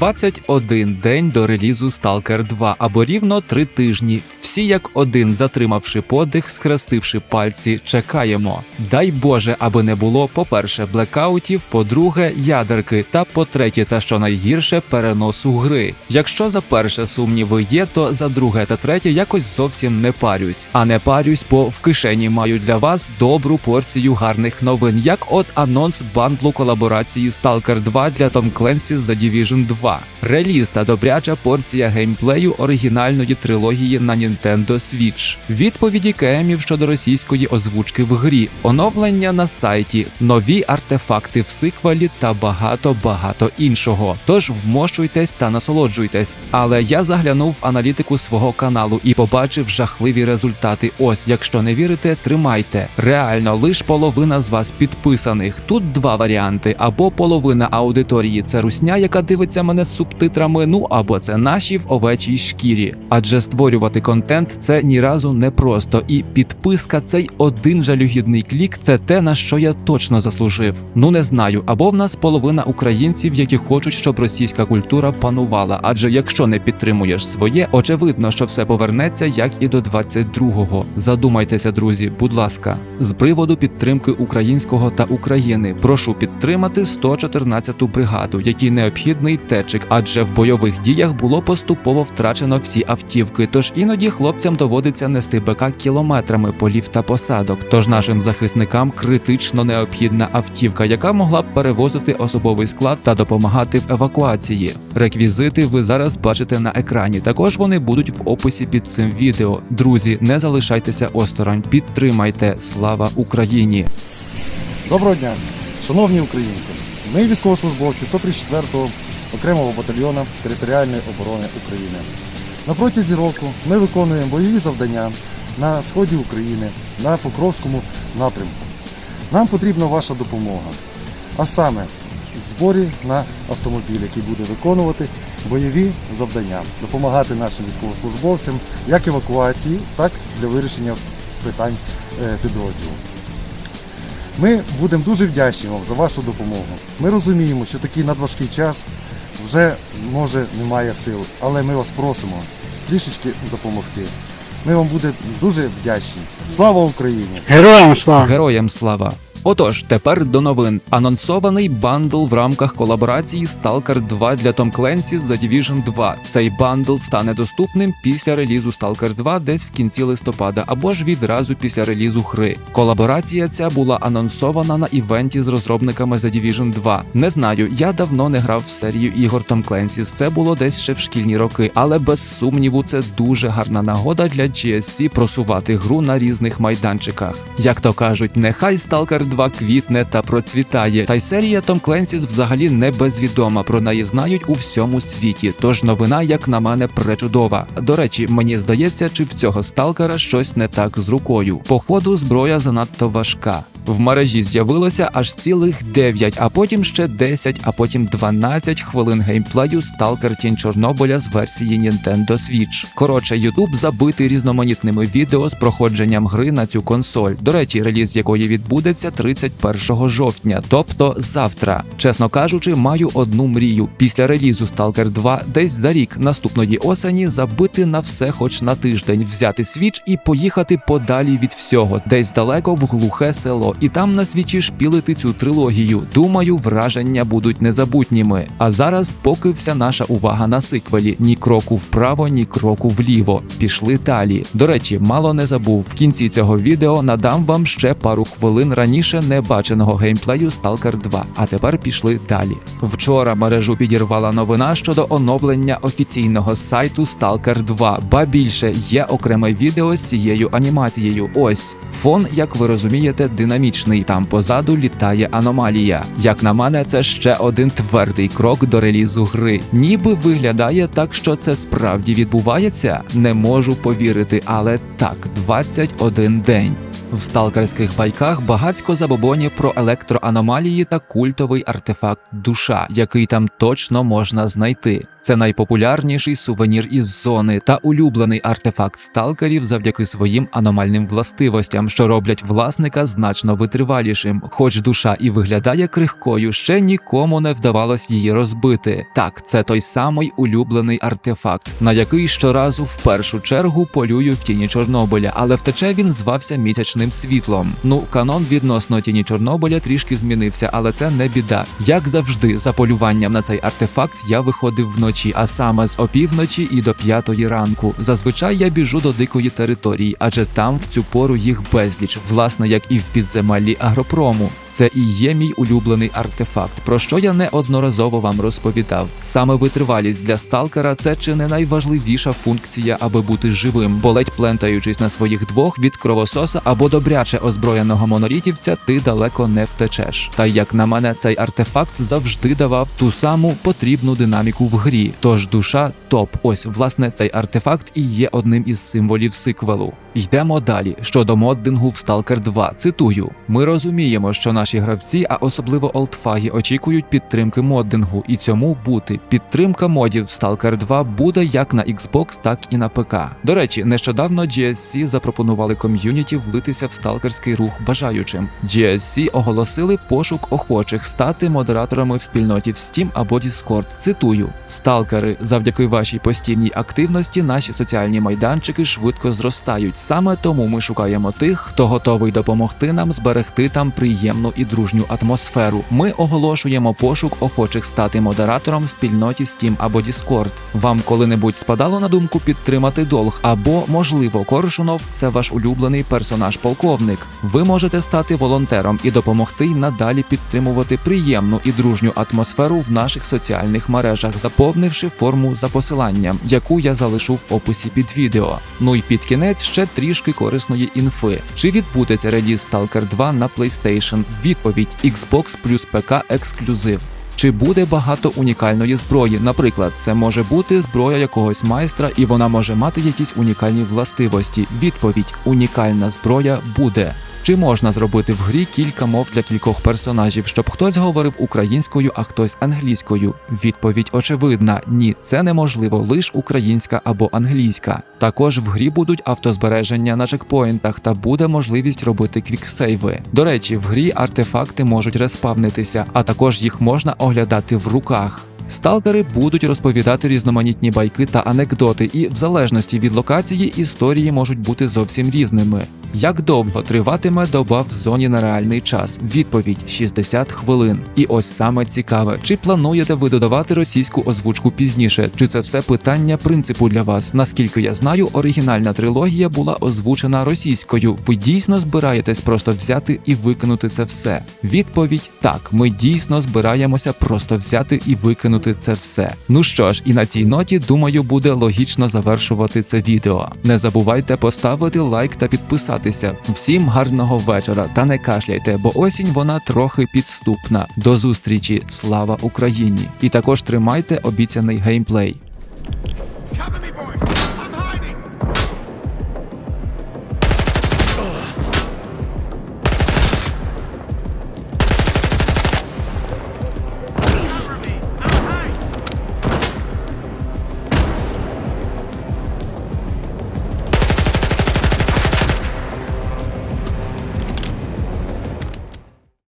21 день до релізу Stalker 2 або рівно 3 тижні. Всі як один, затримавши подих, схрестивши пальці, чекаємо. Дай Боже, аби не було, по-перше, блекаутів, по-друге, ядерки, та по-третє, та що найгірше, переносу гри. Якщо за перше сумніви є, то за друге та третє якось зовсім не парюсь. А не парюсь, бо в кишені маю для вас добру порцію гарних новин, як от анонс бандлу колаборації Stalker 2 для Tom Clancy's The Division 2. Реліз та добряча порція геймплею оригінальної трилогії на Nintendo Switch. Відповіді КМів щодо російської озвучки в грі, оновлення на сайті, нові артефакти в сиквелі та багато багато іншого. Тож вмощуйтесь та насолоджуйтесь. Але я заглянув в аналітику свого каналу і побачив жахливі результати. Ось, якщо не вірите, тримайте. Реально, лиш половина з вас підписаних. Тут два варіанти: або половина аудиторії це русня, яка дивиться мене з субтитрами. Ну або це наші в овечій шкірі. Адже створювати контент це ні разу не просто. І підписка, цей один жалюгідний клік, це те, на що я точно заслужив. Ну не знаю, або в нас половина українців, які хочуть, щоб російська культура панувала. Адже якщо не підтримуєш своє, очевидно, що все повернеться, як і до 22-го. Задумайтеся, друзі, будь ласка, з приводу підтримки українського та України. Прошу підтримати 114-ту бригаду, який необхідний течик, адже в бойових діях було поступово втрачено всі автівки. Тож іноді хлопцям доводиться нести БК кілометрами полів та посадок. Тож нашим захисникам критично необхідна автівка, яка могла б перевозити особовий склад та допомагати в евакуації. Реквізити ви зараз бачите на екрані. Також вони будуть в описі під цим відео. Друзі, не залишайтеся осторонь, підтримайте. Слава Україні! Доброго дня, шановні українці. Ми військовослужбовці 134-го окремого батальйону територіальної оборони України. На протязі року ми виконуємо бойові завдання на сході України, на Покровському напрямку. Нам потрібна ваша допомога, а саме в зборі на автомобіль, який буде виконувати бойові завдання, допомагати нашим військовослужбовцям як евакуації, так і для вирішення питань е, підрозділу. Ми будемо дуже вдячні вам за вашу допомогу. Ми розуміємо, що такий надважкий час вже може немає сил, але ми вас просимо трішечки допомогти. Ми вам будемо дуже вдячні. Слава Україні! Героям слава! Героям слава! Отож, тепер до новин. Анонсований бандл в рамках колаборації Stalker 2 для Tom Clancy's The Division 2. Цей бандл стане доступним після релізу Stalker 2 десь в кінці листопада або ж відразу після релізу гри. Колаборація ця була анонсована на івенті з розробниками The Division 2. Не знаю, я давно не грав в серію ігор Tom Clancy's. Це було десь ще в шкільні роки, але без сумніву, це дуже гарна нагода для GSC просувати гру на різних майданчиках. Як то кажуть, нехай Stalker 2 квітне та процвітає. Та й серія Том Кленсіс взагалі не безвідома. Про неї знають у всьому світі. Тож новина, як на мене, пречудова. До речі, мені здається, чи в цього сталкера щось не так з рукою. Походу, зброя занадто важка. В мережі з'явилося аж цілих 9, а потім ще 10, а потім 12 хвилин геймплею Сталкер Тінь Чорнобиля з версії Nintendo Switch. Коротше, YouTube забитий різноманітними відео з проходженням гри на цю консоль. До речі, реліз якої відбудеться 31 жовтня, тобто завтра. Чесно кажучи, маю одну мрію. Після релізу Stalker 2 десь за рік наступної осені забити на все, хоч на тиждень, взяти свіч і поїхати подалі від всього, десь далеко в глухе село, і там на свічі шпілити цю трилогію. Думаю, враження будуть незабутніми. А зараз поки вся наша увага на сиквелі: ні кроку вправо, ні кроку вліво. Пішли далі. До речі, мало не забув. В кінці цього відео надам вам ще пару хвилин раніше небаченого геймплею Stalker 2. А тепер пішли далі. Вчора мережу підірвала новина щодо оновлення офіційного сайту Stalker 2. Ба більше є окреме відео з цією анімацією. Ось. Фон, як ви розумієте, динамічний. Там позаду літає аномалія. Як на мене, це ще один твердий крок до релізу гри. Ніби виглядає так, що це справді відбувається. Не можу повірити, але так, 21 день. В сталкерських байках багацько забобоні про електроаномалії та культовий артефакт душа, який там точно можна знайти. Це найпопулярніший сувенір із зони та улюблений артефакт сталкерів завдяки своїм аномальним властивостям, що роблять власника значно витривалішим. Хоч душа і виглядає крихкою, ще нікому не вдавалось її розбити. Так, це той самий улюблений артефакт, на який щоразу в першу чергу полюю в тіні Чорнобиля, але втече він звався місячним світлом. Ну, канон відносно тіні Чорнобиля трішки змінився, але це не біда. Як завжди, за полюванням на цей артефакт я виходив вночі, а саме з опівночі і до п'ятої ранку. Зазвичай я біжу до дикої території, адже там в цю пору їх безліч, власне, як і в підземеллі агропрому. Це і є мій улюблений артефакт, про що я неодноразово вам розповідав. Саме витривалість для сталкера це чи не найважливіша функція, аби бути живим, бо ледь плентаючись на своїх двох від кровососа або добряче озброєного монолітівця, ти далеко не втечеш. Та як на мене, цей артефакт завжди давав ту саму потрібну динаміку в грі. Тож душа топ. Ось власне цей артефакт і є одним із символів сиквелу. Йдемо далі. Щодо моддингу в Stalker 2. Цитую: ми розуміємо, що наші гравці, а особливо олдфаги, очікують підтримки моддингу, і цьому бути. Підтримка модів в Stalker 2 буде як на Xbox, так і на ПК. До речі, нещодавно GSC запропонували ком'юніті влитися в сталкерський рух бажаючим. GSC оголосили пошук охочих стати модераторами в спільноті в Steam або Discord. Цитую: Сталкери, завдяки вашій постійній активності, наші соціальні майданчики швидко зростають. Саме тому ми шукаємо тих, хто готовий допомогти нам зберегти там приємну і дружню атмосферу. Ми оголошуємо пошук охочих стати модератором в спільноті Steam або Discord. Вам коли-небудь спадало на думку підтримати долг, або, можливо, Коршунов це ваш улюблений персонаж-полковник. Ви можете стати волонтером і допомогти надалі підтримувати приємну і дружню атмосферу в наших соціальних мережах, заповнивши форму за посиланням, яку я залишу в описі під відео. Ну і під кінець ще трішки корисної інфи. Чи відбудеться реліз Stalker 2 на PlayStation? Відповідь Xbox плюс ПК ексклюзив. Чи буде багато унікальної зброї? Наприклад, це може бути зброя якогось майстра, і вона може мати якісь унікальні властивості. Відповідь: унікальна зброя буде. Чи можна зробити в грі кілька мов для кількох персонажів, щоб хтось говорив українською, а хтось англійською? Відповідь очевидна: ні, це неможливо, лише українська або англійська. Також в грі будуть автозбереження на чекпоінтах та буде можливість робити квіксейви. До речі, в грі артефакти можуть респавнитися, а також їх можна оглядати в руках. Сталкери будуть розповідати різноманітні байки та анекдоти, і в залежності від локації історії можуть бути зовсім різними. Як довго триватиме доба в зоні на реальний час? Відповідь 60 хвилин. І ось саме цікаве, чи плануєте ви додавати російську озвучку пізніше? Чи це все питання принципу для вас? Наскільки я знаю, оригінальна трилогія була озвучена російською. Ви дійсно збираєтесь просто взяти і викинути це все? Відповідь так, ми дійсно збираємося просто взяти і викинути це все. Ну що ж, і на цій ноті думаю, буде логічно завершувати це відео. Не забувайте поставити лайк та підписатися. Всім гарного вечора та не кашляйте, бо осінь вона трохи підступна. До зустрічі, слава Україні! І також тримайте обіцяний геймплей.